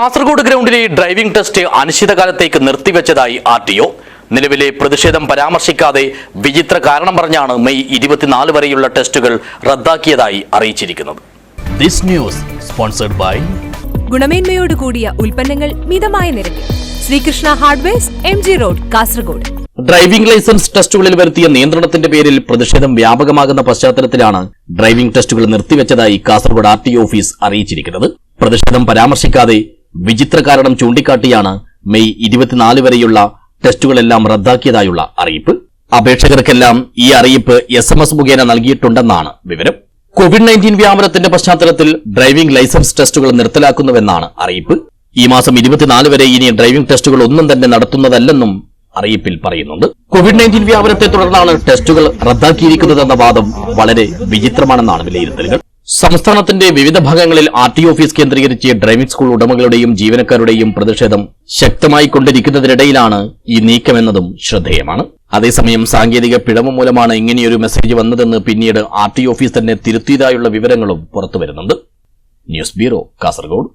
കാസർഗോഡ് ഗ്രൗണ്ടിലെ driving test അനിശ്ചിതകാലത്തേക്ക് നിർത്തിവെച്ചതായി ആർ ടി ഒ നിലവിലെ പ്രതിഷേധം പരാമർശിക്കാതെ വിചിത്ര കാരണം പറഞ്ഞാണ് മെയ് ഇരുപത്തിനാല് വരെയുള്ള ടെസ്റ്റുകൾ റദ്ദാക്കിയതായി അറിയിച്ചിരിക്കുന്നത്. ദിസ് ന്യൂസ് സ്പോൺസർഡ് ബൈ ഗുണമേന്മയോട് കൂടിയ ഉൽപ്പന്നങ്ങൾ മിതമായ നിരക്കിൽ. Sreekrishna hardwares M G road Kasaragod. Driving licence ടെസ്റ്റുകളിൽ വരുത്തിയ നിയന്ത്രണത്തിന്റെ പേരിൽ പ്രതിഷേധം വ്യാപകമാകുന്ന പശ്ചാത്തലത്തിലാണ് ഡ്രൈവിംഗ് ടെസ്റ്റുകൾ നിർത്തിവെച്ചതായി കാസർഗോഡ് ആർ ടി ഓഫീസ് അറിയിച്ചിരിക്കുന്നത്. പ്രതിഷേധം പരാമർശിക്കാതെ വിചിത്ര കാരണം ചൂണ്ടിക്കാട്ടിയാണ് മെയ് ഇരുപത്തിനാല് വരെയുള്ള ടെസ്റ്റുകളെല്ലാം റദ്ദാക്കിയതായുള്ള അറിയിപ്പ്. അപേക്ഷകർക്കെല്ലാം ഈ അറിയിപ്പ് എസ് എം എസ് മുഖേന നൽകിയിട്ടുണ്ടെന്നാണ് വിവരം. കോവിഡ് നയന്റീൻ വ്യാപനത്തിന്റെ പശ്ചാത്തലത്തിൽ ഡ്രൈവിംഗ് ലൈസൻസ് ടെസ്റ്റുകൾ നിർത്തലാക്കുന്നുവെന്നാണ് അറിയിപ്പ്. ഈ മാസം ഇരുപത്തിനാല് വരെ ഇനി ഡ്രൈവിംഗ് ടെസ്റ്റുകൾ ഒന്നും തന്നെ നടത്തുന്നതല്ലെന്നും അറിയിപ്പിൽ പറയുന്നുണ്ട്. കോവിഡ് നയന്റീൻ വ്യാപനത്തെ തുടർന്നാണ് ടെസ്റ്റുകൾ റദ്ദാക്കിയിരിക്കുന്നതെന്ന വാദം വളരെ വിചിത്രമാണെന്നാണ് വിലയിരുത്തലുകൾ. സംസ്ഥാനത്തിന്റെ വിവിധ ഭാഗങ്ങളിൽ ആർ ടി ഓഫീസ് കേന്ദ്രീകരിച്ച് ഡ്രൈവിംഗ് സ്കൂൾ ഉടമകളുടെയും ജീവനക്കാരുടെയും പ്രതിഷേധം ശക്തമായി കൊണ്ടിരിക്കുന്നതിനിടയിലാണ് ഈ നീക്കമെന്നതും ശ്രദ്ധേയമാണ്. അതേസമയം സാങ്കേതിക പിഴവ് മൂലമാണ് ഇങ്ങനെയൊരു മെസ്സേജ് വന്നതെന്ന് പിന്നീട് ആർ ഓഫീസ് തന്നെ തിരുത്തിയതായുള്ള വിവരങ്ങളും പുറത്തുവരുന്നുണ്ട്. News bureau Kasaragod.